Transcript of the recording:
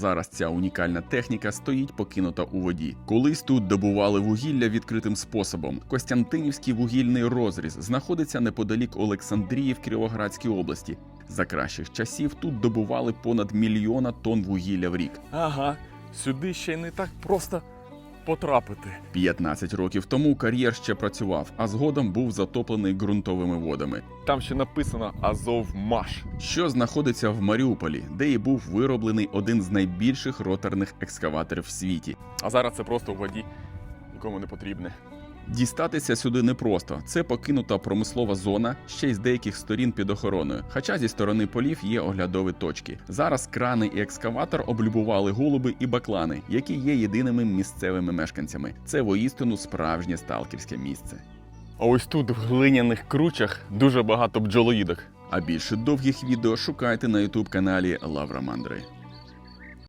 Зараз ця унікальна техніка стоїть покинута у воді. Колись тут добували вугілля відкритим способом. Костянтинівський вугільний розріз знаходиться неподалік Олександрії в Кіровоградській області. За кращих часів тут добували понад мільйона тонн вугілля в рік. Ага, сюди ще й не так просто потрапити. 15 років тому кар'єр ще працював, а згодом був затоплений ґрунтовими водами. Там ще написано Азовмаш. що знаходиться в Маріуполі, де і був вироблений один з найбільших роторних екскаваторів в світі. А зараз це просто у воді, нікому не потрібне. Дістатися сюди непросто. Це покинута промислова зона, ще й з деяких сторін під охороною. Хоча зі сторони полів є оглядові точки. Зараз крани і екскаватор облюбували голуби і баклани, які є єдиними місцевими мешканцями. Це воістину справжнє сталкерське місце. А ось тут в глиняних кручах дуже багато бджолоїдок. А більше довгих відео шукайте на ютуб каналі Лавра Мандри.